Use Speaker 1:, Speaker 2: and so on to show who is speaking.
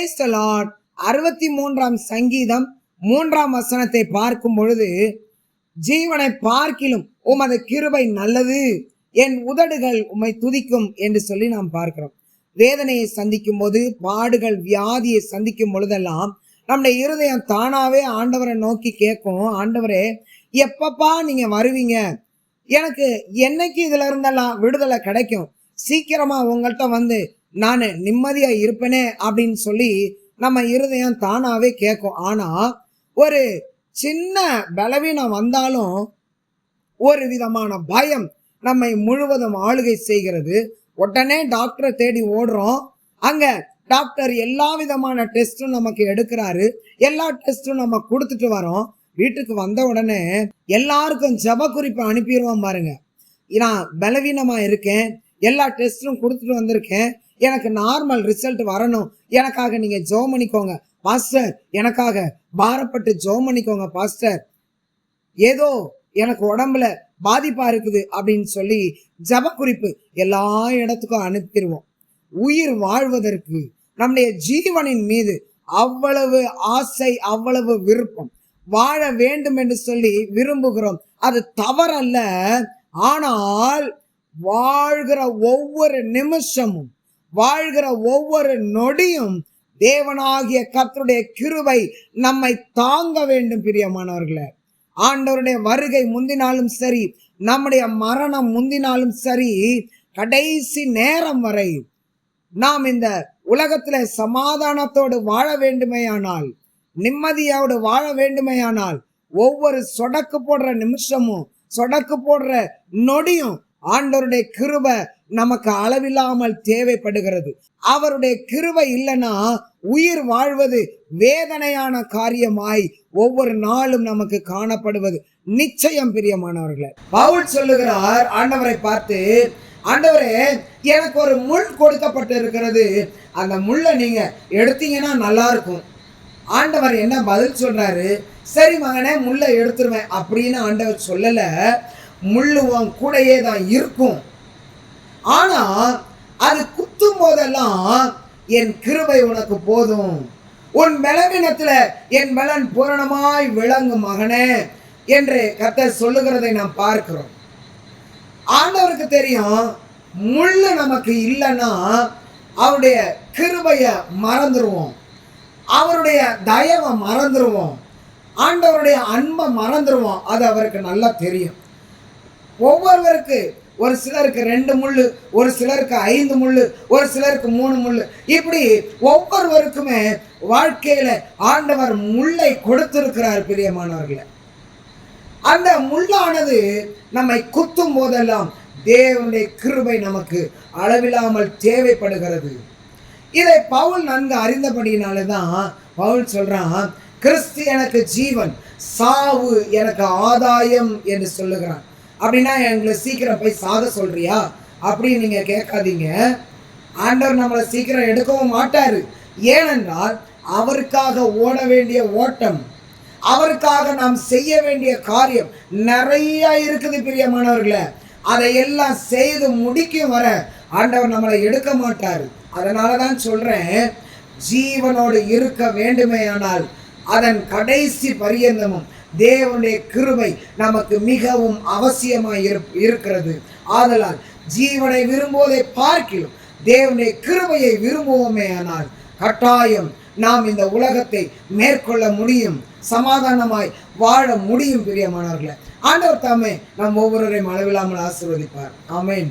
Speaker 1: Price Lord அறுபத்தி மூன்றாம் சங்கீதம் மூன்றாம் வசனத்தை பார்க்கும் பொழுது ஜீவனை பார்க்கிலும் உமது கிருபை நல்லது. என் உதடுகள் உம்மை துதிக்கும் என்று சொல்லி நாம் பார்க்கிறோம். வேதனையை சந்திக்கும் போது பாடுகள் வியாதியை சந்திக்கும் பொழுதெல்லாம் நம்முடைய இருதயம் தானாவே ஆண்டவரை நோக்கி கேட்கும். ஆண்டவரே எப்பப்பா நீங்க வருவீங்க? எனக்கு என்னைக்கு இதுல இருந்தெல்லாம் விடுதலை கிடைக்கும்? சீக்கிரமா உங்கள்கிட்ட வந்து நான் நிம்மதியாக இருப்பேனே அப்படின்னு சொல்லி நம்ம இருதயம் தானாகவே கேட்கும் ஆனால் ஒரு சின்ன பலவீனம் வந்தாலும் ஒரு விதமான பயம் நம்மை முழுவதும் ஆளுகை செய்கிறது. உடனே டாக்டரை தேடி ஓடுறோம். அங்கே டாக்டர் எல்லா விதமான டெஸ்ட்டும் நமக்கு எடுக்கிறாரு. எல்லா டெஸ்ட்டும் நம்ம கொடுத்துட்டு வரோம். வீட்டுக்கு வந்த உடனே எல்லாருக்கும் ஜப குறிப்பை அனுப்பிடுவோம் பாருங்க. நான் பலவீனமாக இருக்கேன். எல்லா டெஸ்ட்டும் கொடுத்துட்டு வந்திருக்கேன். எனக்கு நார்மல் ரிசல்ட் வரணும். எனக்காக நீங்க ஜோ பண்ணிக்கோங்க பாஸ்டர் எனக்காக பாரப்பட்டு ஜோ பண்ணிக்கோங்க பாஸ்டர் ஏதோ எனக்கு உடம்புல பாதிப்பா இருக்குது அப்படின்னு சொல்லி ஜப குறிப்பு எல்லா இடத்துக்கும் அனுப்பிடுவோம். உயிர் வாழ்வதற்கு நம்முடைய ஜீவனின் மீது அவ்வளவு ஆசை அவ்வளவு விருப்பம். வாழ வேண்டும் என்று சொல்லி விரும்புகிறோம். அது தவறல்ல. ஆனால் வாழ்கிற ஒவ்வொரு நிமிஷமும் வாழ்கிற ஒவ்வொரு நொடியும் தேவனாகிய கர்த்தருடைய கிருபை நம்மை தாங்க வேண்டும் பிரியமானவர்களே. ஆண்டவருடைய வருகை முந்தினாலும் சரி நம்முடைய மரணம் முந்தினாலும் சரி கடைசி நேரம் வரை நாம் இந்த உலகத்துல சமாதானத்தோடு வாழ வேண்டுமேயானால் நிம்மதியோடு வாழ வேண்டுமேயானால் ஒவ்வொரு சொடக்கு போடுற நிமிஷமும் சொடக்கு போடுற நொடியும் ஆண்டவருடைய கிருப நமக்கு அளவில்லாமல் தேவைப்படுகிறது. அவருடைய கிருபை இல்லைன்னா உயிர் வாழ்வது வேதனையான காரியமாய் ஒவ்வொரு நாளும் நமக்கு காணப்படுவது. நிச்சயம் பிரியமானவர்களே பவுல் சொல்லுகிறார் ஆண்டவரை பார்த்து ஆண்டவரே எனக்கு ஒரு முள் கொடுக்கப்பட்டு இருக்கிறது அந்த முள்ளை நீங்க எடுத்தீங்கன்னா நல்லா இருக்கும் ஆண்டவர் என்ன பதில் சொல்றாரு? சரி மகனே முள்ளை எடுத்துருவேன் அப்படின்னு ஆண்டவர் சொல்லலை. முள்ளு உன் கூடையே தான் இருக்கும். ஆனா அது குத்தும் போதெல்லாம் என் கிருபை உனக்கு போதும். உன் பலவீனத்துல என் மெலன் பூரணமாய் விளங்கும் மகனே என்று கர்த்தர் சொல்லுகிறதை நாம் பார்க்கிறோம். ஆண்டவருக்கு தெரியும் முள்ளு நமக்கு இல்லைன்னா அவருடைய கிருபைய மறந்துடுவோம் அவருடைய தயவை மறந்துடுவோம் ஆண்டவருடைய அன்பை மறந்துடுவோம் அது அவருக்கு நல்லா தெரியும். ஒவ்வொருவருக்கு ஒரு சிலருக்கு ரெண்டு முள்ளு ஒரு சிலருக்கு ஐந்து முள்ளு ஒரு சிலருக்கு மூணு முள்ளு. இப்படி ஒவ்வொருவருக்குமே வாழ்க்கையில் ஆண்டவர் முள்ளை கொடுத்திருக்கிறார் பிரியமானவர்களை. அந்த முள்ளானது நம்மை குத்தும் போதெல்லாம் தேவனுடைய கிருபை நமக்கு அளவில்லாமல் தேவைப்படுகிறது. இதை பவுல் நன்கு அறிந்தபடியினால தான் பவுல் சொல்கிறான் கிறிஸ்து எனக்கு ஜீவன் சாவு எனக்கு ஆதாயம் என்று சொல்லுகிறான். அப்படின்னா எங்களை சீக்கிரம் போய் சாக சொல்றியா? அப்படின்னு நீங்கள் கேட்காதீங்க. ஆண்டவர் நம்மளை சீக்கிரம் எடுக்கவும் மாட்டார். ஏனென்றால் அவருக்காக ஓட வேண்டிய ஓட்டம் அவருக்காக நாம் செய்ய வேண்டிய காரியம் நிறைய இருக்குது பிரியமானவர்களை. அதை எல்லாம் செய்து முடிக்கும் வர ஆண்டவர் நம்மளை எடுக்க மாட்டார். அதனால தான் சொல்கிறேன் ஜீவனோடு இருக்க வேண்டுமேயானால் அதன் கடைசி பரியந்தமும் தேவனுடைய கிருபை நமக்கு மிகவும் அவசியமாய் இருக்கிறது. ஆதலால் ஜீவனை விரும்புவதை பார்க்கிலும் தேவனுடைய கிருபையை விரும்புவோமே ஆனால் கட்டாயம் நாம் இந்த உலகத்தை மேற்கொள்ள முடியும் சமாதானமாய் வாழ முடியும் பிரியமானவர்களை. ஆண்டவர் தாமே நம் ஒவ்வொருவரையும் அளவில்லாமல் ஆசிர்வதிப்பார். ஆமென்.